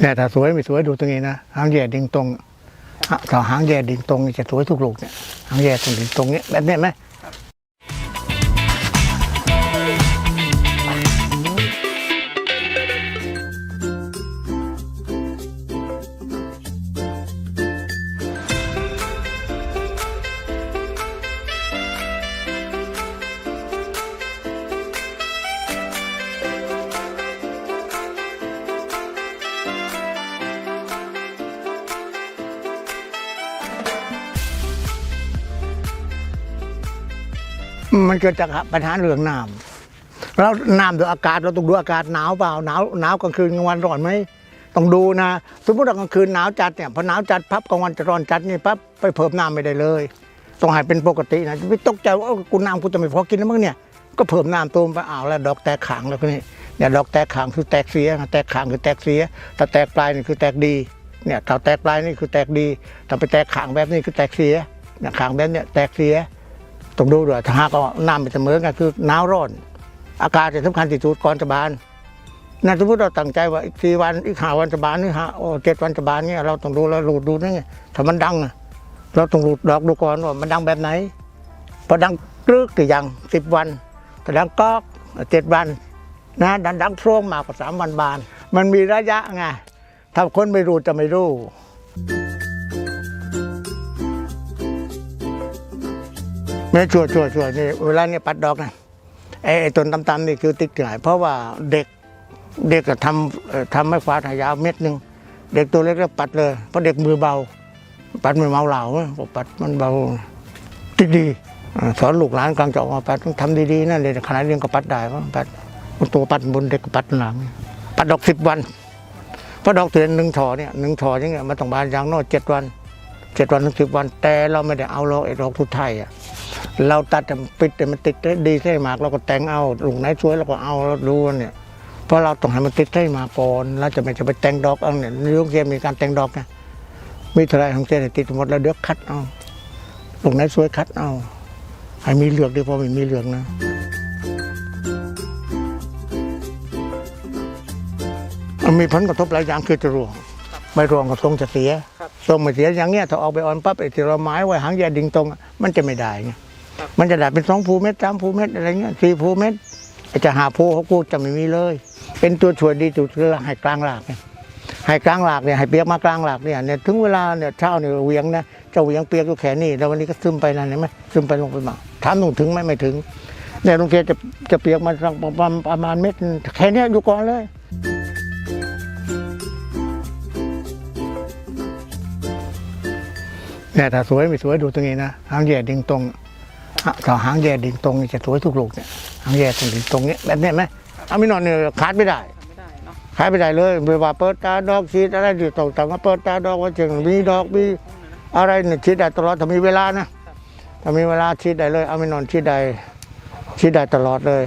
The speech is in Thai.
แต่ถ้าสวยไม่สวยดูตรงนี้นะหางแย่ดิ่งตรงอะถ้าหางแย่ดิ่งตรงจะสวยทุกลูกเนี่ยหางแย่ตรงดิ่งตรงเนี้ยแบบนี้ไหม มันเกิดจากปัญหาเรื่องน้ำแล้วน้ำดูอากาศเราต้องดูอากาศหนาวเปล่าหนาวหนาวกลางคืนกลางวันร้อนไหมต้องดูนะ สมมติว่ากลางคืนหนาวจัดเนี่ยพอหนาวจัดพับกลางวันจะร้อนจัดนี่ปั๊บไปเพิ่มน้ำไม่ได้เลย ต้องให้เป็นปกตินะไม่ตกใจว่ากูน้ำกูจะไม่พอกินแล้วมั้งเนี่ยก็เพิ่มน้ำตูมไปอ้าวแล้วดอกแตกขางแล้วนี่เนี่ยดอกแตกขางคือแตกเสียแตกขางคือแตกเสียแต่แตกปลายนี่คือแตกดีเนี่ยถ้าแตกปลายนี่คือแตกดีถ้าไปแตกขางแบบนี้คือแตกเสียเนี่ยขางแบบเนี้ยแตกเสีย ต้องดูด้วยถ้าหากว่าน้ำไม่เสมอกันคือหนาวร้อน อากาศจะสำคัญที่สุดก่อนจะบานนั่นสมมติเราตั้งใจว่าอีกสี่วันอีกห้าวันจะบานนี่ฮะโอ้เจ็ดวันจะบานเนี่ยเราต้องดูแล้วรูดดูนี่ไงถ้ามันดัง เราต้องรูดดอกดูก่อนว่ามันดังแบบไหนพอดังกรึกกี่ยังสิบวันแต่ดังก๊อกเจ็ดวันนะดังดังพร่งมากกว่าสามวันบาน มันมีระยะไงถ้าคนไม่รู้จะไม่รู้ ไม่ชัวร์ชัวร์ชัวร์นี่เวลาเนี่ยปัดดอกนะไอ้ต้นตำๆนี่คือติ๊กหายเพราะว่าเด็กเด็กก็ทำทำให้ฟ้าทายาวเม็ดหนึ่งเด็กตัวเล็กก็ปัดเลยเพราะเด็กมือเบา ปัดมือเมาเหลาบอกปัดมันเบาติ๊กดีสอนลูกหลานกลางจะออกมาปัดต้องทำดีๆนะเด็กขนาดเรียนก็ปัดได้เพราปัดตัวปัดบนเด็กปัดหลังปัดดอกสิบวันเพราะดอกเตือนหนึ่งถอเนี่ยหนึ่งถออย่างเงี้ยมันต้องบานอย่างน้อยเจ็ดวัน เจ็ดวันถึงสิบวัน แต่เราไม่ได้เอาเราไอ้ดอกทุไทยอะเราตัดแต่ปิดแต่มันติดได้ดีใช่หมากเราก็แต่งเอาลูกไหนสวยเราก็เอาเราดูเนี่ยเพราะเราต้องให้มันติดให้มาก่อนแล้วจะไม่จะไปแต่งดอกเอาเนี่ยในโรงเรียนมีการแต่งดอกนะมีเท่าไรของเจนติดหมดแล้วเดี๋ยวคัดเอาลูกไหนสวยคัดเอาให้มีเหลือกดีพอไม่มีเหลือกนะมันมีผลกระทบหลายอย่างคือจะรวง ไม่รวงก็ทรงจะเสียครับทรงไม่เสียอย่างเงี้ยถ้าออกไปอ่อนปั๊บไอ้ที่เราไม้ไว้หางแยดิ่งตรงอะมันจะไม่ได้ไงมันจะได้เป็นสองภูเม็ดสามภูเม็ดอะไรเงี้ยสี่ภูเม็ดไอ้จะหาภูเขากูจะไม่มีเลย เป็นตัวช่วยดีจุดคือให้กลางหลากเนี่ยให้กลางหลากเนี่ยให้เปียกมากลางหลากเนี่ยเนี่ยถึงเวลาเนี่ยเช้าเนี่ยเหวียงนะเจะเหวียงเปียกอยู่แค่นี้แล้ววันนี้ก็ซึมไปนั่นเห็นไหมซึมไปลงไปมาถามหนูถึงไหมไม่ถึงเนี่ยลุงเทียนจะจะเปียกมาสักประมาณประมาณเม็ดนึงแค่เนี้ยอยู่ก่อนเลย เนี่ยถ้าสวยไม่สวยดูตรงนี้นะหางแย่ดิ่งตรงอะถ้าหางแย่ดิ่งตรงนี่จะสวยทุกลูกเนี่ยหางแย่ตรงดิ่งตรงเนี้ยแบบเนี้ยไหมเอาไม่นอนเนี่ยขาดไม่ได้ทำไม่ได้เนาะขายไม่ได้เลยไม่ว่าเปิดตาดอกชีดอะไรอยู่ตรงต่างๆเปิดตาดอกว่าจึงมีดอกมีอะไรเนี่ยชีดได้ตลอดถ้ามีเวลานะถ้ามีเวลาชีดได้เลย เอาไม่นอนชีดได้ชีดได้ตลอดเลย